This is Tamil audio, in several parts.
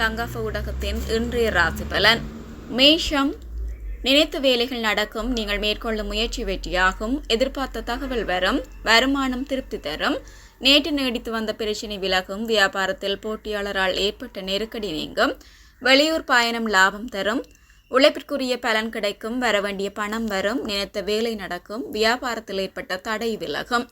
லங்காஃப ஊடகத்தின் இன்றைய ராசி பலன். மேஷம் நினைத்த வேலைகள் நடக்கும் நீங்கள் மேற்கொள்ளும் முயற்சி வெற்றியாகும் எதிர்பார்த்த தகவல் வரும் வருமானம் திருப்தி தரும் நேற்று நீடித்து வந்த பிரச்சினை விலகும் வியாபாரத்தில் போட்டியாளரால் ஏற்பட்ட நெருக்கடி நீங்கும் வெளியூர் பயணம் லாபம் தரும் உழைப்பிற்குரிய பலன் கிடைக்கும் வர வேண்டிய பணம் வரும் நினைத்த வேலை நடக்கும் வியாபாரத்தில் ஏற்பட்ட தடை விலகும்.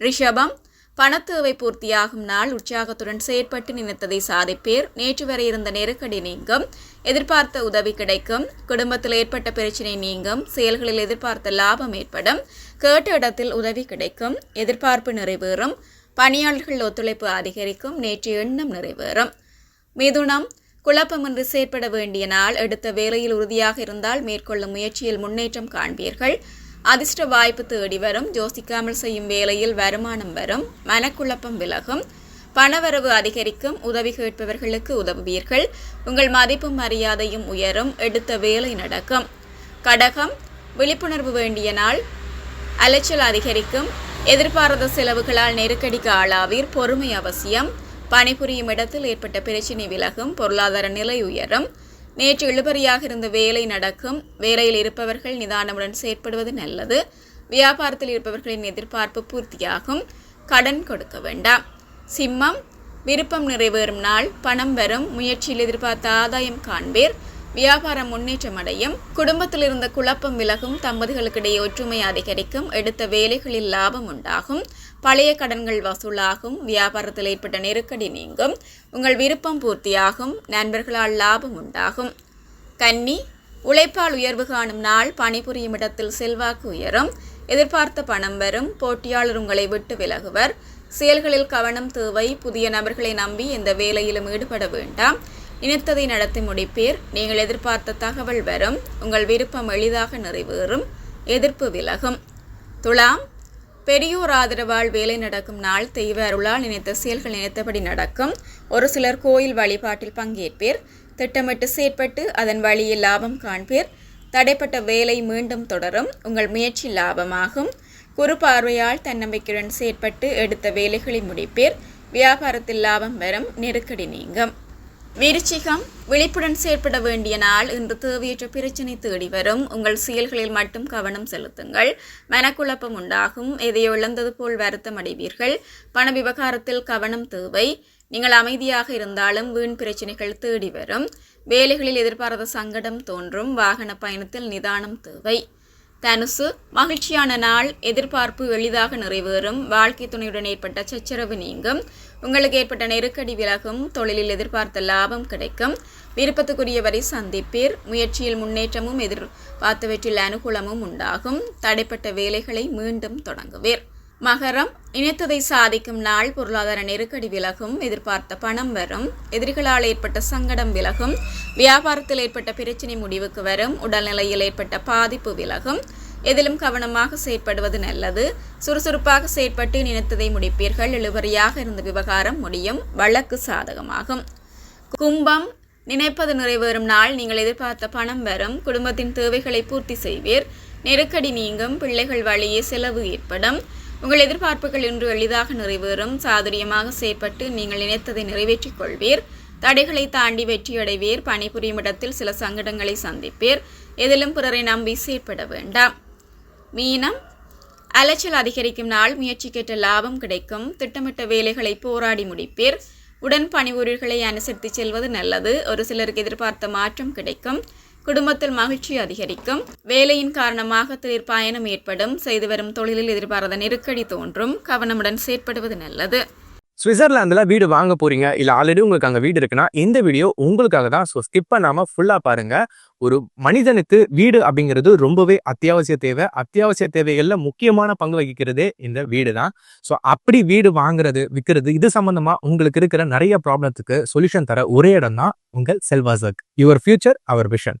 ரிஷபம் பணத்தேவை பூர்த்தியாகும் நாள் உற்சாகத்துடன் செயற்பட்டு நினைத்ததை சாதிப்பேர். நேற்று வரை இருந்த நெருக்கடி நீங்கும். எதிர்பார்த்த உதவி கிடைக்கும். குடும்பத்தில் ஏற்பட்ட பிரச்சினை நீங்கும். செயல்களில் எதிர்பார்த்த லாபம் ஏற்படும். கேட்ட இடத்தில் உதவி கிடைக்கும். எதிர்பார்ப்பு நிறைவேறும். பணியாளர்கள் ஒத்துழைப்பு அதிகரிக்கும். நேற்று எண்ணம் நிறைவேறும். மிதுனம் குழப்பமின்றி செயற்பட வேண்டிய நாள். எடுத்த வேலையில் உறுதியாக இருந்தால் மேற்கொள்ளும் முயற்சியில் முன்னேற்றம் காண்பீர்கள். அதிர்ஷ்ட வாய்ப்பு தேடி வரும். ஜோசிக்காமல் செய்யும் வேலையில் வருமானம் வரும். மனக்குழப்பம் விலகும். பணவரவு அதிகரிக்கும். உதவி கேட்பவர்களுக்கு உதவுவீர்கள். உங்கள் மதிப்பும் மரியாதையும் உயரும். எடுத்த வேலை நடக்கும். கடகம். விழிப்புணர்வு வேண்டிய நாள். அலைச்சல் அதிகரிக்கும். எதிர்பாராத செலவுகளால் நெருக்கடிக்கு ஆளாவீர். பொறுமை அவசியம். பணிபுரியும் இடத்தில் ஏற்பட்ட பிரச்சினை விலகும். பொருளாதார நிலை உயரும். நேற்று இழுபறியாக இருந்த வேலை நடக்கும். வேலையில் இருப்பவர்கள் நிதானமுடன் செயற்படுவது நல்லது. வியாபாரத்தில் இருப்பவர்களின் எதிர்பார்ப்பு பூர்த்தியாகும். கடன் கொடுக்க வேண்டாம். சிம்மம் விருப்பம் நிறைவேறும் நாள் பணம் வரும். முயற்சியில் எதிர்பார்த்த ஆதாயம் காண்பீர். வியாபாரம் முன்னேற்றம் அடையும். குடும்பத்தில் இருந்த குழப்பம் விலகும். தம்பதிகளுக்கிடையே ஒற்றுமை அதிகரிக்கும். எடுத்த வேலைகளில் லாபம் உண்டாகும். பழைய கடன்கள் வசூலாகும். வியாபாரத்தில் ஏற்பட்ட நெருக்கடி நீங்கும். உங்கள் விருப்பம் பூர்த்தியாகும். நண்பர்களால் லாபம் உண்டாகும். கன்னி உழைப்பால் உயர்வு காணும் நாள் பணிபுரியும் இடத்தில் செல்வாக்கு உயரும். எதிர்பார்த்த பணம் வரும். போட்டியாளர் உங்களை விட்டு விலகுவர். செயல்களில் கவனம் தேவை. புதிய நபர்களை நம்பி எந்த வேலையிலும் ஈடுபட வேண்டாம். நினைத்ததை நடத்தி முடிப்பீர். நீங்கள் எதிர்பார்த்த தகவல் வரும். உங்கள் விருப்பம் எளிதாக நிறைவேறும். எதிர்ப்பு விலகும். துலாம் பெரியோர் ஆதரவால் வேலை நடக்கும் நாள். தெய்வ அருளால் நினைத்த செயல்கள் நினைத்தபடி நடக்கும். ஒரு சிலர் கோயில் வழிபாட்டில் பங்கேற்பீர். திட்டமிட்டு செயற்பட்டு அதன் வழியில் லாபம் காண்பீர். தடைப்பட்ட வேலை மீண்டும் தொடரும். உங்கள் முயற்சி லாபமாகும். குறு பார்வையால் தன்னம்பிக்கையுடன் செயற்பட்டு எடுத்த வேலைகளை முடிப்பீர். வியாபாரத்தில் லாபம் வரும். நெருக்கடி நீங்கும். விருச்சிகம் விழிப்புடன் செயற்பட வேண்டிய நாள் இன்று தேவையற்ற பிரச்சனை தேடி வரும். உங்கள் செயல்களில் மட்டும் கவனம் செலுத்துங்கள். மனக்குழப்பம் உண்டாகும். எதையோ இழந்தது போல் வருத்தம் அடைவீர்கள். பண விவகாரத்தில் கவனம் தேவை. நீங்கள் அமைதியாக இருந்தாலும் வீண் பிரச்சனைகள் தேடி வரும். வேலைகளில் எதிர்பாராத சங்கடம் தோன்றும். வாகன பயணத்தில் நிதானம் தேவை. தனுசு மகிழ்ச்சியான நாள் எதிர்பார்ப்பு எளிதாக நிறைவேறும் வாழ்க்கை துணையுடன் ஏற்பட்ட சச்சரவு நீங்கும். உங்களுக்கு ஏற்பட்ட நெருக்கடி விலகும் தொழிலில் எதிர்பார்த்த லாபம் கிடைக்கும். விருப்பத்துக்குரியவரை சந்திப்பீர். முயற்சியில் முன்னேற்றமும் எதிர்பார்த்தவற்றில் அனுகூலமும் உண்டாகும். தடைப்பட்ட வேலைகளை மீண்டும் தொடங்குவீர். மகரம் இணைத்ததை சாதிக்கும் நாள் பொருளாதார நெருக்கடி விலகும் எதிர்பார்த்த பணம் வரும் எதிரிகளால் ஏற்பட்ட சங்கடம் விலகும் வியாபாரத்தில் ஏற்பட்ட பிரச்சினை முடிவுக்கு வரும் உடல்நிலையில் ஏற்பட்ட பாதிப்பு விலகும். எதிலும் கவனமாக செயற்படுவது நல்லது. சுறுசுறுப்பாக செயற்பட்டு நினைத்ததை முடிப்பீர்கள். இழுபறியாக இருந்த விவகாரம் முடியும். வழக்கு சாதகமாகும். கும்பம் நினைப்பது நிறைவேறும் நாள். நீங்கள் எதிர்பார்த்த பணம் வரும். குடும்பத்தின் தேவைகளை பூர்த்தி செய்வீர். நெருக்கடி நீங்கும். பிள்ளைகள் வழியே செலவு ஏற்படும். உங்கள் எதிர்பார்ப்புகள் இன்று எளிதாக நிறைவேறும். சாதுரியமாக செயற்பட்டு நீங்கள் நினைத்ததை நிறைவேற்றிக் கொள்வீர் தடைகளை தாண்டி வெற்றியடைவீர். பணிபுரியும் இடத்தில் சில சங்கடங்களை சந்திப்பீர். எதிலும் பிறரை நம்பி செயற்பட வேண்டாம். மீனம் அலைச்சல் அதிகரிக்கும் நாள் முயற்சிக்கேற்ற லாபம் கிடைக்கும். திட்டமிட்ட வேலைகளை போராடி முடிப்பீர். உடன் பணிபுரியர்களை அனுசரித்து செல்வது நல்லது. ஒரு சிலருக்கு எதிர்பார்த்த மாற்றம் கிடைக்கும். குடும்பத்தில் மகிழ்ச்சி அதிகரிக்கும். வேலையின் காரணமாக திடீர் பயணம் ஏற்படும். செய்து வரும் தொழிலில் எதிர்பாராத நெருக்கடி தோன்றும். கவனமுடன் செயற்படுவது நல்லது. சுவிட்சர்லாந்தில் வீடு வாங்க போறீங்க. இல்லை ஆல்ரெடி உங்களுக்கு அங்கே வீடு இருக்குன்னா இந்த வீடியோ உங்களுக்காக தான். ஸோ ஸ்கிப் பண்ணாமல் ஃபுல்லாக பாருங்க. ஒரு மனிதனுக்கு வீடு அப்படிங்கிறது ரொம்பவே அத்தியாவசிய தேவை. அத்தியாவசிய தேவைகளில் முக்கியமான பங்கு வகிக்கிறதே இந்த வீடு தான். ஸோ அப்படி வீடு வாங்குறது விற்கிறது இது சம்மந்தமாக உங்களுக்கு இருக்கிற நிறைய ப்ராப்ளத்துக்கு சொல்யூஷன் தர ஒரே இடம் தான் உங்கள் செல்வாசக். Your future our vision